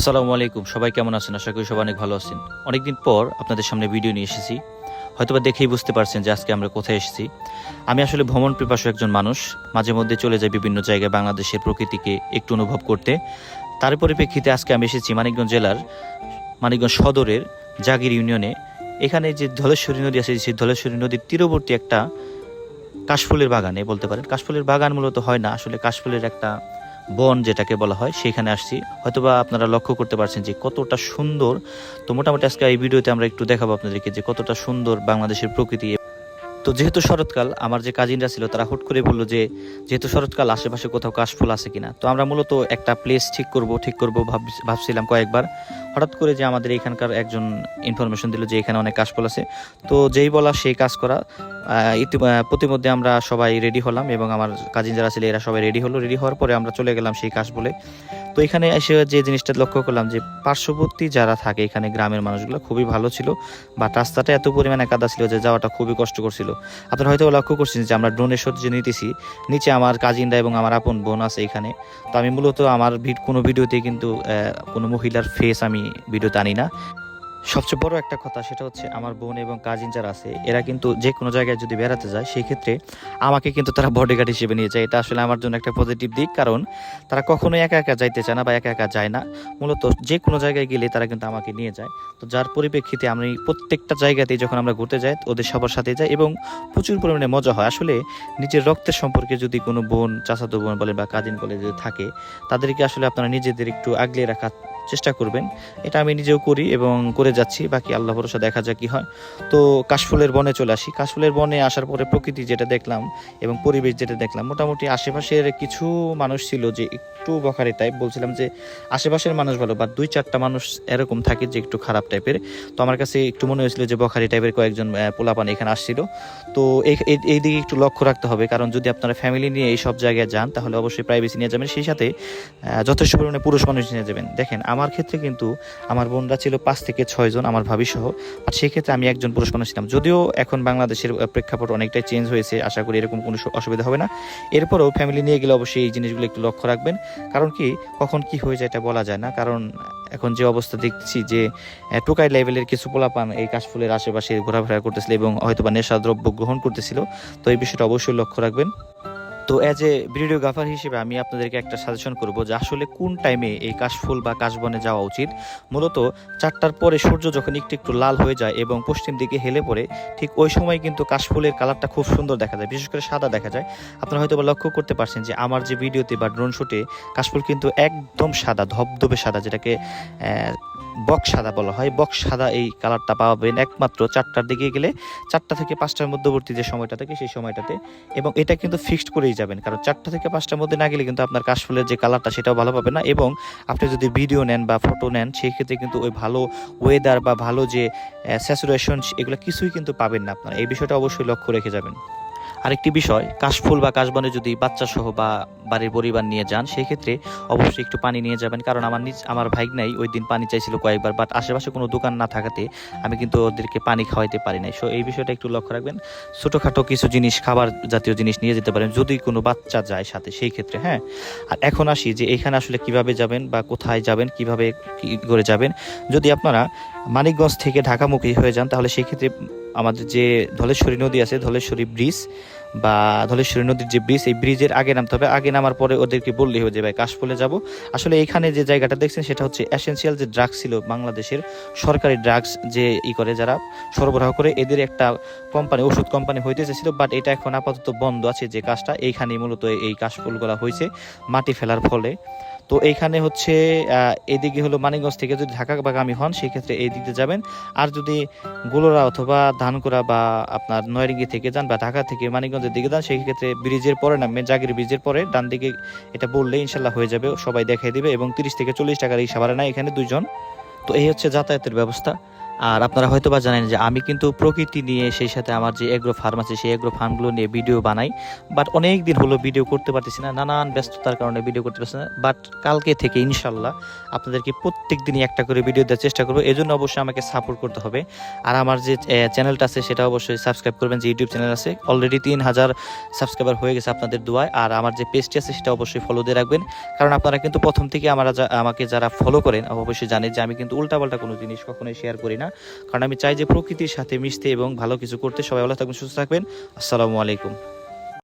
আসসালামু আলাইকুম। সবাই কেমন আছেন? আশা করি সবাই অনেক ভালো আছেন। অনেকদিন পর আপনাদের সামনে ভিডিও নিয়ে এসেছি। হয়তোবা দেখেই বুঝতে পারছেন যে আজকে আমরা কোথায় এসেছি। আমি আসলে ভ্রমণ পিপাসু একজন মানুষ। মাঝে মধ্যে চলে যাই বিভিন্ন জায়গায় বাংলাদেশের প্রকৃতিকে একটু অনুভব করতে। তার পরিপ্রেক্ষিতে আজকে আমি এসেছি মানিকগঞ্জ জেলার মানিকগঞ্জ সদরের জাগির ইউনিয়নে। এখানে যে ধলেশ্বরী নদী আছে, সেই ধলেশ্বরী নদীর তীরবর্তী একটা কাশফুলের বাগানে বলতে পারেন। কাশফুলের বাগান মূলত হয় না। আসলে কাশফুলের একটা বন যেটাকে বলা হয়, সেখানে আসছি। হয়তোবা আপনারা লক্ষ্য করতে পারছেন যে কতটা সুন্দর। তো মোটামুটি আজকে এই ভিডিওতে আমরা একটু দেখাবো আপনাদেরকে যে কতটা সুন্দর বাংলাদেশের প্রকৃতি। তো যেহেতু শরৎকাল, আমার যে কাজিনরা ছিল, তারা হুট করে বলল যে, যেহেতু শরৎকাল, আশেপাশে কোথাও কাশফুল আছে কিনা? তো আমরা মূলত একটা প্লেস ঠিক করব ঠিক করব ভাব- ভাবছিলাম কয়েকবার। হঠাৎ করে যে আমাদের এখানকার একজন ইনফরমেশন দিল যে, এখানে অনেক কাশফুল আছে। তো যেই বলা, সেই কাজ করা। ইতি- প্রতিমধ্যে আমরা সবাই রেডি হলাম এবং আমার কাজিন যারা ছিল এরা সবাই রেডি হলো। রেডি হওয়ার পরে আমরা চলে গেলাম সেই কাজ বলে। তো এখানে এসে যে জিনিসটা লক্ষ্য করলাম যে পার্শ্ববর্তী যারা থাকে এখানে গ্রামের মানুষগুলো খুবই ভালো ছিল বা রাস্তাটা এত পরিমাণে কাদা ছিল যে যাওয়াটা খুবই কষ্টকর ছিল। আপনারা হয়তো লক্ষ্য করছেন যে আমরা ড্রোনের সহ্য নিতেছি, নিচে আমার কাজিনরা এবং আমার আপন বোন আছে এখানে। তো আমি মূলত আমার কোনো ভিডিওতে কিন্তু কোনো মহিলার ফেস আমি ভিডিওতে আনি না। সবচেয়ে বড় একটা কথা সেটা হচ্ছে আমার বোন এবং কাজিন যারা আছে, এরা কিন্তু যে কোনো জায়গায় যদি বেড়াতে যায় সেই ক্ষেত্রে আমাকে কিন্তু তারা বডিগার্ড হিসেবে নিয়ে যায়। এটা আসলে আমার জন্য একটা পজিটিভ দিক, কারণ তারা কখনো একা একা যাইতে চায় না বা একা একা যায় না। মূলত যে কোনো জায়গায় গেলে তারা কিন্তু আমাকে নিয়ে যায়। তো যার পরিপ্রেক্ষিতে আমি প্রত্যেকটা জায়গাতেই যখন আমরা ঘুরতে যাই, ওদের সবার সাথে যাই এবং প্রচুর পরিমাণে মজা হয়। আসলে নিজের রক্তের সম্পর্কে যদি কোনো বোন, চাচাতো বোন বলে বা কাজিন বলে যদি থাকে, তাদেরকে আসলে আপনারা নিজেদের একটু আগলে রাখার চেষ্টা করবেন। এটা আমি নিজেও করি এবং করে যাচ্ছি। বাকি আল্লাহ ভরসা দেখা যাক কি হয়। তো কাশফুলের বনে চলে আসি। কাশফুলের বনে আসার পরে প্রকৃতি যেটা দেখলাম এবং পরিবেশ যেটা দেখলাম, মোটামুটি আশেপাশের কিছু মানুষ ছিল যে একটু বখারি টাইপ বলছিলাম যে আশেপাশের মানুষ ভালো বা দুই চারটা মানুষ এরকম থাকে যে একটু খারাপ টাইপের তো আমার কাছে একটু মনে হয়েছিল যে বখারি টাইপের কয়েকজন পোলাপান এখানে আসছিল। তো এই- দিকে একটু লক্ষ্য রাখতে হবে। কারণ যদি আপনারা ফ্যামিলি নিয়ে এই সব জায়গায় যান, তাহলে অবশ্যই প্রাইভেসি নিয়ে যাবেন। সেই সাথে যথেষ্ট পরিমাণে পুরুষ মানুষ নিয়ে যাবেন। দেখেন আমার ক্ষেত্রে কিন্তু আমার বোনরা ছিল পাঁচ থেকে ছয়জন আমার ভাবি সহ। আর সেই ক্ষেত্রে আমি একজন পুরুষ মানুষ ছিলাম। যদিও এখন বাংলাদেশের প্রেক্ষাপট অনেকটাই চেঞ্জ হয়েছে, আশা করি এরকম কোনো অসুবিধা হবে না। এরপরেও ফ্যামিলি নিয়ে গেলে অবশ্যই এই জিনিসগুলো একটু লক্ষ্য রাখবেন। কারণ কি, কখন কি হয়ে যায় এটা বলা যায় না। কারণ এখন যে অবস্থা দেখছি যে টোকাই লেভেলের কিছু পোলাপান এই কাশফুলের আশেপাশে ঘোরাফেরা করতেছিল এবং হয়তোবা নেশা দ্রব্য গ্রহণ করতেছিল। তো এই বিষয়টা অবশ্যই লক্ষ্য রাখবেন। তো অ্যাজ এ ভিডিওগ্রাফার হিসেবে আমি আপনাদেরকে একটা সাজেশন করব যে আসলে কোন টাইমে এই কাশফুল বা কাশবনে যাওয়া উচিত? মূলত চারটার পরে সূর্য যখন একটু একটু লাল হয়ে যায় এবং পশ্চিম দিকে হেলে পড়ে, ঠিক ওই সময় কিন্তু কাশফুলের কালারটা খুব সুন্দর দেখা যায়, বিশেষ করে সাদা দেখা যায়। আপনারা হয়তো বা লক্ষ্য করতে পারছেন যে আমার যে ভিডিওতে বা ড্রোন শুটে কাশফুল কিন্তু একদম সাদা, ধবধবে সাদা, যেটাকে বক্স সাদা বলা হয়। বক্স সাদা এই কালারটা পাবেন একমাত্র চারটার দিকে গেলে চারটা থেকে পাঁচটার মধ্যবর্তী যে সময়টা থাকে সেই সময়টাতে। এবং এটা কিন্তু ফিক্সড করেই যাবেন, কারণ চারটা থেকে পাঁচটার মধ্যে না গেলে কিন্তু আপনার কাশফুলের যে কালারটা সেটাও ভালো পাবে না। এবং আপনি যদি ভিডিও নেন বা ফটো নেন, সেই ক্ষেত্রে কিন্তু ওই ভালো ওয়েদার বা ভালো যে স্যাচুরেশন এগুলো কিছুই কিন্তু পাবেন না আপনারা। এই বিষয়টা অবশ্যই লক্ষ্য রেখে যাবেন। আরেকটি বিষয়, কাশফুল বা কাশবনে যদি বাচ্চা সহ বা বাড়ির পরিবার নিয়ে যান সেই ক্ষেত্রে অবশ্যই একটু পানি নিয়ে যাবেন। কারণ আমার নিজ, আমার ভাইগনাই ওই দিন পানি চাইছিল কয়েকবার বাট আশেপাশে কোনো দোকান না থাকাতে আমি কিন্তু ওদেরকে পানি খাওয়াইতে পারি নাই। সো এই বিষয়টা একটু লক্ষ্য রাখবেন। ছোটোখাটো কিছু জিনিস, খাবার জাতীয় জিনিস নিয়ে যেতে পারেন, যদি কোনো বাচ্চা যায় সাথে, সেই ক্ষেত্রে হ্যাঁ? আর এখন আসি যে, এখানে আসলে কীভাবে যাবেন বা কোথায় যাবেন, কীভাবে কি করে যাবেন? যদি আপনারা মানিকগঞ্জ থেকে ঢাকামুখী হয়ে যান, তাহলে সেই ক্ষেত্রে আমাদের যে ধলেশ্বরী নদী আছে ধলেশ্বরী ব্রিজ বা ধলেশ্বরী নদীর যে ব্রিজ এই ব্রিজের আগে নামতে হবে। আগে নামার পরে ওদেরকে বললেই হবে যে ভাই কাশফুলে যাব। আসলে এখানে যে জায়গাটা দেখছেন, সেটা হচ্ছে এসেন্সিয়াল যে ড্রাগস ছিল বাংলাদেশের সরকারি ড্রাগস যে ই করে যারা সরবরাহ করে, এদের একটা কোম্পানি ওষুধ কোম্পানি হইতে চেয়েছিল বাট এটা এখন আপাতত বন্ধ আছে যে কাজটা। এইখানেই মূলত এই কাশফুলগুলা হয়েছে মাটি ফেলার ফলে। তো এইখানে হচ্ছে এদিকে হলো মানিকগঞ্জ থেকে যদি ঢাকা বাগামী হন, সেক্ষেত্রে এই দিকে যাবেন। আর যদি গোলরা অথবা ধানকুড়া বা আপনার নয়রিঙ্গি থেকে যান বা ঢাকা থেকে মানিকগঞ্জের দিকে যান সেই ক্ষেত্রে ব্রিজের পরে না জাগির ব্রিজের পরে ডান দিকে এটা বললে ইনশাল্লাহ হয়ে যাবে, সবাই দেখাই দিবে এবং তিরিশ থেকে চল্লিশ টাকার রিক্সা ভাড়া না, এখানে দুজন তো এই হচ্ছে যাতায়াতের ব্যবস্থা। আর আপনারা হয়তো বা জানেন যে আমি কিন্তু প্রকৃতি নিয়ে, সেই সাথে আমার যে এগ্রো ফার্ম আছে, সেই এগ্রো ফার্মগুলো নিয়ে ভিডিও বানাই। বাট অনেক দিন হলো ভিডিও করতে পারতেছি না, নানান ব্যস্ততার কারণে ভিডিও করতে পারছি না। বাট কালকে থেকে ইনশাল্লাহ আপনাদেরকে প্রত্যেক দিনই একটা করে ভিডিও দেওয়ার চেষ্টা করব। এই জন্য অবশ্যই আমাকে সাপোর্ট করতে হবে। আর আমার যে চ্যানেলটা আছে, সেটা অবশ্যই সাবস্ক্রাইব করবেন, যে ইউটিউব চ্যানেল আছে। অলরেডি তিন হাজার সাবস্ক্রাইবার হয়ে গেছে আপনাদের দোয়ায়। আর আমার যে পেজটি আছে, সেটা অবশ্যই ফলো দিয়ে রাখবেন। কারণ আপনারা কিন্তু প্রথম থেকে আমরা আমাকে যারা ফলো করেন, অবশ্যই জানেন যে আমি কিন্তু উল্টাপাল্টা কোনো জিনিস কখনোই শেয়ার করি না। কারণ আমি চাই যে প্রকৃতির সাথে মিশতে এবং ভালো কিছু করতে সবাই ভালো থাকবেন, সুস্থ থাকবেন। আসসালামু আলাইকুম।